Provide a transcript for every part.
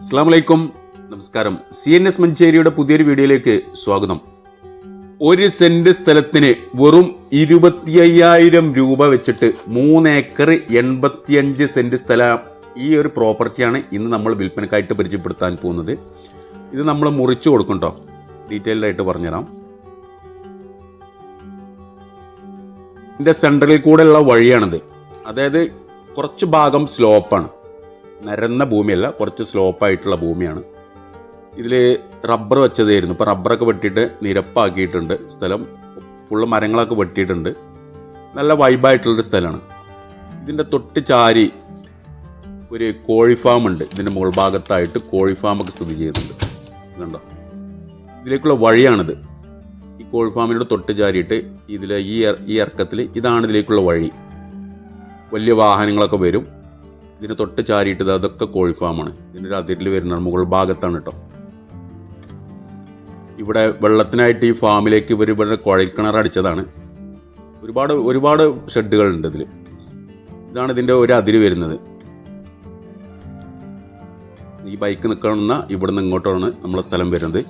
അസ്സാം വലൈക്കും നമസ്കാരം. സി എൻ എസ് മഞ്ചേരിയുടെ പുതിയൊരു വീഡിയോയിലേക്ക് സ്വാഗതം. ഒരു സെന്റ് സ്ഥലത്തിന് വെറും ഇരുപത്തി അയ്യായിരം രൂപ വെച്ചിട്ട് മൂന്ന് ഏക്കർ എൺപത്തിയഞ്ച് സെന്റ് സ്ഥലം ഈ ഒരു പ്രോപ്പർട്ടിയാണ് ഇന്ന് നമ്മൾ വിൽപ്പനക്കായിട്ട് പരിചയപ്പെടുത്താൻ പോകുന്നത്. ഇത് നമ്മൾ മുറിച്ചു കൊടുക്കണ്ടോ ഡീറ്റെയിൽഡ് ആയിട്ട് പറഞ്ഞുതരാം. ഇതിന്റെ സെൻട്രലിൽ കൂടെയുള്ള വഴിയാണിത്. അതായത് കുറച്ച് ഭാഗം സ്ലോപ്പാണ് നിരന്ന ഭൂമിയല്ല കുറച്ച് സ്ലോപ്പായിട്ടുള്ള ഭൂമിയാണ്. ഇതിൽ റബ്ബർ വെച്ചതായിരുന്നു. ഇപ്പോൾ റബ്ബറൊക്കെ വെട്ടിയിട്ട് നിരപ്പാക്കിയിട്ടുണ്ട് സ്ഥലം. ഫുള്ള് മരങ്ങളൊക്കെ വെട്ടിയിട്ടുണ്ട്. നല്ല വൈബായിട്ടുള്ളൊരു സ്ഥലമാണ്. ഇതിന്റെ തൊട്ട് ചാരി ഒരു കോഴി ഫാം ഉണ്ട്. ഇതിന്റെ മുകൾ ഭാഗത്തായിട്ട് കോഴി ഫാമൊക്കെ സ്ഥിതി ചെയ്യുന്നുണ്ട്. ഇതുണ്ടോ ഇതിലേക്കുള്ള വഴിയാണിത്. ഈ കോഴി ഫാമിനോട് തൊട്ട് ചാരിയിട്ട് ഇതിലെ ഈ ഈ ഇറക്കത്തിൽ ഇതാണ് ഇതിലേക്കുള്ള വഴി. വലിയ വാഹനങ്ങളൊക്കെ വരും. ഇതിന് തൊട്ട് ചാരിയിട്ട് ദാ അതൊക്കെ കോഴി ഫാമാണ്. ഇതിന്റെ ഒരു അതിരിൽ വരുന്ന മുകൾ ഭാഗത്താണ് കേട്ടോ ഇവിടെ വെള്ളത്തിനായിട്ട് ഈ ഫാമിലേക്ക് ഇവർ ഇവിടെ കുഴൽക്കിണർ അടിച്ചതാണ്. ഒരുപാട് ഒരുപാട് ഷെഡുകളുണ്ട് ഇതിൽ ഇതാണ് ഇതിന്റെ ഒരു അതിര് വരുന്നത്. ഈ ബൈക്ക് നിൽക്കണമെന്ന ഇവിടെ നിന്ന് ഇങ്ങോട്ടാണ് നമ്മളെ സ്ഥലം വരുന്നത്.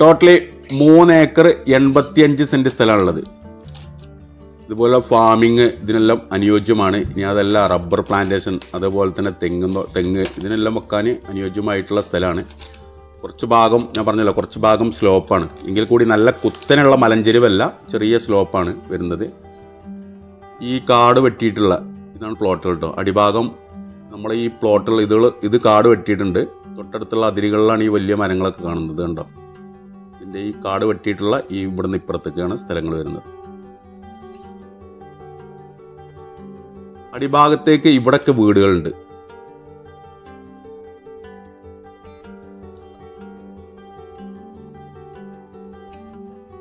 ടോട്ടലി മൂന്ന് ഏക്കർ എൺപത്തിയഞ്ച് സെന്റ് സ്ഥലമാണുള്ളത്. ഇതുപോലെ ഫാമിങ് ഇതിനെല്ലാം അനുയോജ്യമാണ്. ഇനി അതല്ല റബ്ബർ പ്ലാന്റേഷൻ അതേപോലെ തന്നെ തെങ്ങ് തെങ്ങ് ഇതിനെല്ലാം വെക്കാൻ അനുയോജ്യമായിട്ടുള്ള സ്ഥലമാണ്. കുറച്ച് ഭാഗം ഞാൻ പറഞ്ഞല്ലോ കുറച്ച് ഭാഗം സ്ലോപ്പാണ് എങ്കിൽ കൂടി നല്ല കുത്തനുള്ള മലഞ്ചെരിവല്ല ചെറിയ സ്ലോപ്പാണ് വരുന്നത്. ഈ കാട് വെട്ടിയിട്ടുള്ള ഇതാണ് പ്ലോട്ടുകൾ കേട്ടോ അടിഭാഗം നമ്മൾ ഈ പ്ലോട്ടുകൾ ഇതുകൾ ഇത് കാട് വെട്ടിയിട്ടുണ്ട്. തൊട്ടടുത്തുള്ള അതിരുകളിലാണ് ഈ വലിയ മരങ്ങളൊക്കെ കാണുന്നത് കണ്ടോ? ഇതിന്റെ ഈ കാട് വെട്ടിയിട്ടുള്ള ഈ ഇവിടുന്ന് ഇപ്പുറത്തേക്കാണ് സ്ഥലങ്ങൾ വരുന്നത്. അടിഭാഗത്തേക്ക് ഇവിടൊക്കെ വീടുകളുണ്ട്.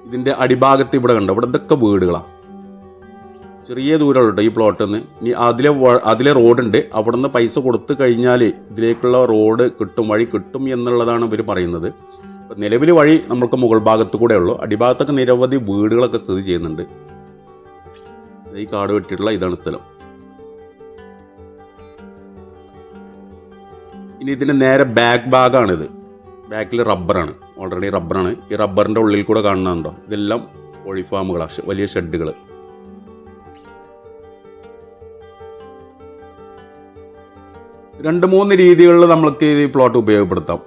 ഇതിന്റെ അടിഭാഗത്ത് ഇവിടെ കണ്ടോ? ഇവിടെ ഇതൊക്കെ വീടുകളാണ് ചെറിയ ദൂരമുള്ളൂ കേട്ടോ ഈ പ്ലോട്ടിൽ നിന്ന് ഇനി അതിലെ അതിലെ റോഡുണ്ട്. അവിടെ നിന്ന് പൈസ കൊടുത്തു കഴിഞ്ഞാൽ ഇതിലേക്കുള്ള റോഡ് കിട്ടും വഴി കിട്ടും എന്നുള്ളതാണ് ഇവർ പറയുന്നത്. അപ്പം നിലവിൽ വഴി നമുക്ക് മുകൾ ഭാഗത്ത് കൂടെ ഉള്ളൂ. അടിഭാഗത്തൊക്കെ നിരവധി വീടുകളൊക്കെ സ്ഥിതി ചെയ്യുന്നുണ്ട്. ഈ കാട് വെട്ടിയിട്ടുള്ള ഇതാണ് സ്ഥലം. ഇനി ഇതിന്റെ നേരെ ബാക്ക് ഭാഗമാണിത് ബാക്കിൽ റബ്ബറാണ്. ഓൾറെഡി റബ്ബറാണ്. ഈ റബ്ബറിന്റെ ഉള്ളിൽ കൂടെ കാണുന്നുണ്ടോ? ഇതെല്ലാം കോഴി വലിയ ഷെഡുകൾ രണ്ട് മൂന്ന് രീതികളിൽ നമ്മൾക്ക് ഈ പ്ലോട്ട് ഉപയോഗപ്പെടുത്താം.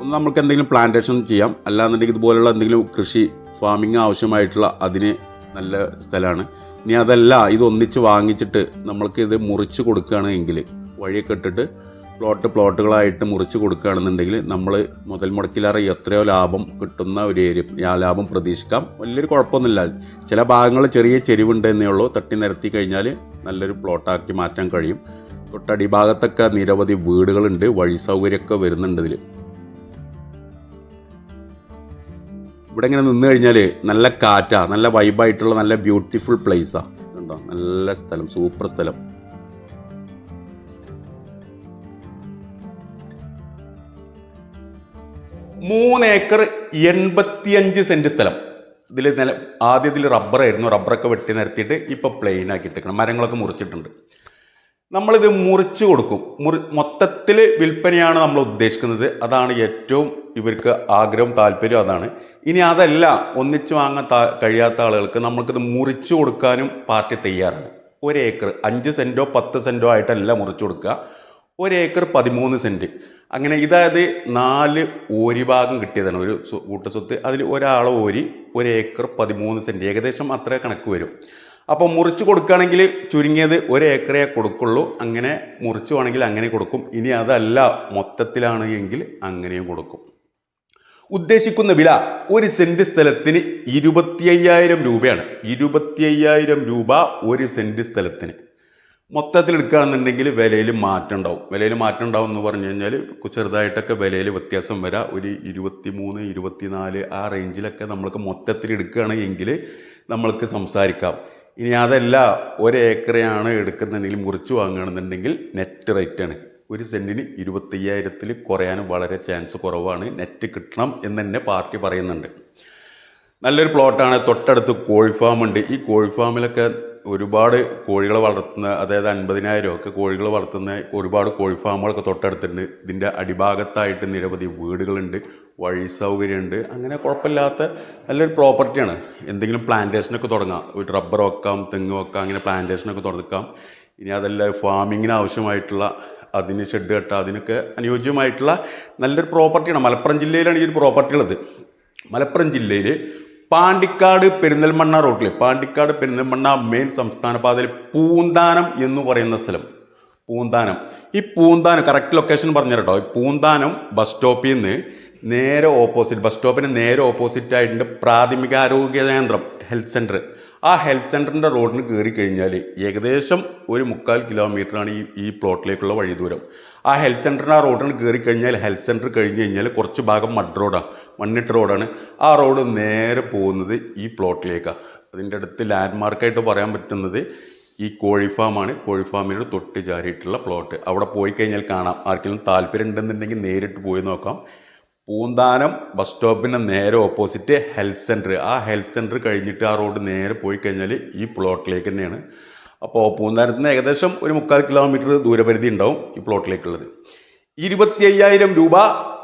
ഒന്ന് നമുക്ക് എന്തെങ്കിലും പ്ലാന്റേഷൻ ചെയ്യാം. അല്ലാന്നുണ്ടെങ്കിൽ ഇതുപോലുള്ള എന്തെങ്കിലും കൃഷി ഫാമിംഗ് ആവശ്യമായിട്ടുള്ള അതിന് നല്ല സ്ഥലമാണ്. ഇനി അതല്ല ഇത് ഒന്നിച്ച് വാങ്ങിച്ചിട്ട് നമ്മൾക്ക് ഇത് മുറിച്ച് കൊടുക്കുകയാണെങ്കിൽ വഴിയൊക്കെ ഇട്ടിട്ട് പ്ലോട്ട് പ്ലോട്ടുകളായിട്ട് മുറിച്ച് കൊടുക്കുകയാണെന്നുണ്ടെങ്കിൽ നമ്മൾ മുതൽ മുടക്കിലേറെ എത്രയോ ലാഭം കിട്ടുന്ന ഒരു ഏരിയ. ആ ലാഭം പ്രതീക്ഷിക്കാം. വലിയൊരു കുഴപ്പമൊന്നുമില്ല. ചില ഭാഗങ്ങൾ ചെറിയ ചെരിവുണ്ട് എന്നേ ഉള്ളൂ. തട്ടി നിരത്തി കഴിഞ്ഞാൽ നല്ലൊരു പ്ലോട്ടാക്കി മാറ്റാൻ കഴിയും. തൊട്ടടി ഭാഗത്തൊക്കെ നിരവധി വീടുകളുണ്ട്. വഴി സൗകര്യമൊക്കെ വരുന്നുണ്ട് ഇതിൽ ഇവിടെ ഇങ്ങനെ നിന്ന് കഴിഞ്ഞാൽ നല്ല കാറ്റാ. നല്ല വൈബായിട്ടുള്ള നല്ല ബ്യൂട്ടിഫുൾ പ്ലേസാണ് കണ്ടോ? നല്ല സ്ഥലം. സൂപ്പർ സ്ഥലം. മൂന്ന് ഏക്കർ എൺപത്തിയഞ്ച് സെന്റ് സ്ഥലം. ഇതിൽ നില ആദ്യത്തിൽ റബ്ബറായിരുന്നു. റബ്ബറൊക്കെ വെട്ടി നിരത്തിയിട്ട് ഇപ്പോൾ പ്ലെയിൻ ആക്കിയിട്ടേക്കണം മരങ്ങളൊക്കെ മുറിച്ചിട്ടുണ്ട്. നമ്മളിത് മുറിച്ച് കൊടുക്കും. മുറി മൊത്തത്തിൽ വിൽപ്പനയാണ് നമ്മൾ ഉദ്ദേശിക്കുന്നത്. അതാണ് ഏറ്റവും ഇവർക്ക് ആഗ്രഹം താല്പര്യം അതാണ്. ഇനി അതല്ല ഒന്നിച്ച് വാങ്ങാൻ കഴിയാത്ത ആളുകൾക്ക് നമ്മൾക്കിത് മുറിച്ച് കൊടുക്കാനും പാർട്ടി തയ്യാറാണ്. ഒരു ഏക്കർ അഞ്ച് സെന്റോ പത്ത് സെന്റോ ആയിട്ടല്ല മുറിച്ച് കൊടുക്കുക. ഒരു ഏക്കർ പതിമൂന്ന് സെന്റ് അങ്ങനെ ഇതായത് നാല് ഓരി ഭാഗം കിട്ടിയതാണ്. ഒരു സ്വ- കൂട്ടസ്വത്ത്. അതിൽ ഒരാൾ ഓരി ഒരു ഏക്കർ പതിമൂന്ന് സെന്റ് ഏകദേശം അത്ര കണക്ക് വരും. അപ്പോൾ മുറിച്ച് കൊടുക്കുകയാണെങ്കിൽ ചുരുങ്ങിയത് ഒരു ഏക്കറേ കൊടുക്കുള്ളൂ. അങ്ങനെ മുറിച്ചു വേണമെങ്കിൽ അങ്ങനെ കൊടുക്കും. ഇനി അതല്ല മൊത്തത്തിലാണ് എങ്കിൽ അങ്ങനെയും കൊടുക്കും. ഉദ്ദേശിക്കുന്ന വില ഒരു സെന്റ് സ്ഥലത്തിന് ഇരുപത്തി രൂപയാണ്. ഇരുപത്തി രൂപ ഒരു സെന്റ് സ്ഥലത്തിന്. മൊത്തത്തിൽ എടുക്കുകയാണെന്നുണ്ടെങ്കിൽ വിലയിൽ മാറ്റം ഉണ്ടാവും. വിലയിൽ മാറ്റം ഉണ്ടാവും എന്ന് പറഞ്ഞു കഴിഞ്ഞാൽ ചെറുതായിട്ടൊക്കെ വിലയിൽ വ്യത്യാസം വരാം. ഒരു ഇരുപത്തി മൂന്ന് ഇരുപത്തിനാല് ആ റേഞ്ചിലൊക്കെ നമ്മൾക്ക് മൊത്തത്തിൽ എടുക്കുകയാണെങ്കിൽ നമ്മൾക്ക് സംസാരിക്കാം. ഇനി അതല്ല ഒരു ഏക്കറയാണ് എടുക്കുന്നുണ്ടെങ്കിൽ മുറിച്ച് വാങ്ങുകയാണെന്നുണ്ടെങ്കിൽ നെറ്റ് റേറ്റാണ് ഒരു സെന്റിന് ഇരുപത്തയ്യായിരത്തിൽ കുറയാൻ വളരെ ചാൻസ് കുറവാണ്. നെറ്റ് കിട്ടണം എന്ന് തന്നെ പാർട്ടി പറയുന്നുണ്ട്. നല്ലൊരു പ്ലോട്ടാണ് തൊട്ടടുത്ത് കോഴി ഫാം ഉണ്ട്. ഈ കോഴി ഫാമിലൊക്കെ ഒരുപാട് കോഴികളെ വളർത്തുന്ന അതായത് അൻപതിനായിരം ഒക്കെ കോഴികൾ വളർത്തുന്ന ഒരുപാട് കോഴി ഫാമുകളൊക്കെ തൊട്ടടുത്തുണ്ട്. ഇതിന്റെ അടിഭാഗത്തായിട്ട് നിരവധി വീടുകളുണ്ട് വഴി സൗകര്യമുണ്ട്. അങ്ങനെ കുഴപ്പമില്ലാത്ത നല്ലൊരു പ്രോപ്പർട്ടിയാണ്. എന്തെങ്കിലും പ്ലാന്റേഷനൊക്കെ തുടങ്ങാം. ഒരു റബ്ബർ വെക്കാം തെങ്ങ് വെക്കാം അങ്ങനെ പ്ലാന്റേഷനൊക്കെ തുടക്കാം. ഇനി അതല്ല ഫാമിങ്ങിന് ആവശ്യമായിട്ടുള്ള അതിന് ഷെഡ് കെട്ടുക അതിനൊക്കെ അനുയോജ്യമായിട്ടുള്ള നല്ലൊരു പ്രോപ്പർട്ടിയാണ്. മലപ്പുറം ജില്ലയിലാണ് ഈ ഒരു പ്രോപ്പർട്ടി ഉള്ളത് മലപ്പുറം ജില്ലയിൽ പാണ്ടിക്കാട് പെരിന്തൽമണ്ണ റോട്ടിൽ പാണ്ടിക്കാട് പെരിന്തൽമണ്ണ മെയിൻ സംസ്ഥാന പാതയിൽ പൂന്താനം എന്ന് പറയുന്ന സ്ഥലം. പൂന്താനം. ഈ പൂന്താനം കറക്റ്റ് ലൊക്കേഷൻ പറഞ്ഞു കേട്ടോ ഈ പൂന്താനം ബസ് സ്റ്റോപ്പിൽ നിന്ന് നേരെ ഓപ്പോസിറ്റ് ബസ് സ്റ്റോപ്പിന് നേരെ ഓപ്പോസിറ്റ് ആയിട്ടുണ്ട് പ്രാഥമികാരോഗ്യ കേന്ദ്രം ഹെൽത്ത് സെന്റർ ആ ഹെൽത്ത് സെന്ററിന്റെ റോഡിന് കയറി കഴിഞ്ഞാൽ ഏകദേശം ഒരു മുക്കാൽ കിലോമീറ്ററാണ് ഈ ഈ പ്ലോട്ടിലേക്കുള്ള വഴി ദൂരം. ആ ഹെൽത്ത് സെന്ററിന് ആ റോഡിന് കയറി കഴിഞ്ഞാൽ ഹെൽത്ത് സെന്റർ കഴിഞ്ഞ് കഴിഞ്ഞാൽ കുറച്ച് ഭാഗം മഡ് റോഡാണ് മണ്ണിട്ട് റോഡാണ് ആ റോഡ് നേരെ പോകുന്നത് ഈ പ്ലോട്ടിലേക്കാണ് അതിന്റെ അടുത്ത് ലാൻഡ് മാർക്കായിട്ട് പറയാൻ പറ്റുന്നത് ഈ കോഴി ഫാമാണ് കോഴി തൊട്ട് ചാരിയിട്ടുള്ള പ്ലോട്ട് അവിടെ പോയി കഴിഞ്ഞാൽ കാണാം. ആർക്കെങ്കിലും താല്പര്യം ഉണ്ടെന്നുണ്ടെങ്കിൽ നേരിട്ട് പോയി നോക്കാം. പൂന്താനം ബസ് സ്റ്റോപ്പിന് നേരെ ഓപ്പോസിറ്റ് ഹെൽത്ത് സെന്റർ ആ ഹെൽത്ത് സെന്റർ കഴിഞ്ഞിട്ട് ആ റോഡ് നേരെ പോയി കഴിഞ്ഞാൽ ഈ പ്ലോട്ടിലേക്ക് തന്നെയാണ്. അപ്പോൾ പൂന്താനത്ത് നിന്ന് ഏകദേശം ഒരു മുക്കാൽ കിലോമീറ്റർ ദൂരപരിധി ഉണ്ടാവും ഈ പ്ലോട്ടിലേക്കുള്ളത് ഇരുപത്തി അയ്യായിരം രൂപ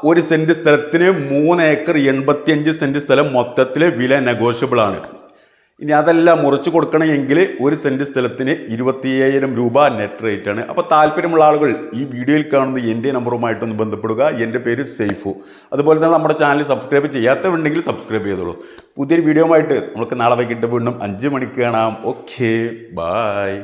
ഒരു സെന്റ് സ്ഥലത്തിന് മൂന്ന് ഏക്കർ എൺപത്തിയഞ്ച് സെന്റ് സ്ഥലം മൊത്തത്തിൽ വില നെഗോഷ്യബിൾ ആണ്. ഇനി അതെല്ലാം മുറിച്ച് കൊടുക്കണമെങ്കിൽ ഒരു സെന്റ് സ്ഥലത്തിന് ഇരുപത്തി അയ്യായിരം രൂപ നെറ്റ് റേറ്റ് ആണ്. അപ്പോൾ താല്പര്യമുള്ള ആളുകൾ ഈ വീഡിയോയിൽ കാണുന്ന എന്റെ നമ്പറുമായിട്ടൊന്ന് ബന്ധപ്പെടുക. എന്റെ പേര് സേഫു അതുപോലെ തന്നെ നമ്മുടെ ചാനൽ സബ്സ്ക്രൈബ് ചെയ്യാത്തവരുണ്ടെങ്കിൽ സബ്സ്ക്രൈബ് ചെയ്തോളൂ. പുതിയൊരു വീഡിയോ ആയിട്ട് നമുക്ക് നാളെ വൈകിട്ട് വീണ്ടും അഞ്ച് മണിക്ക് കാണാം. Okay bye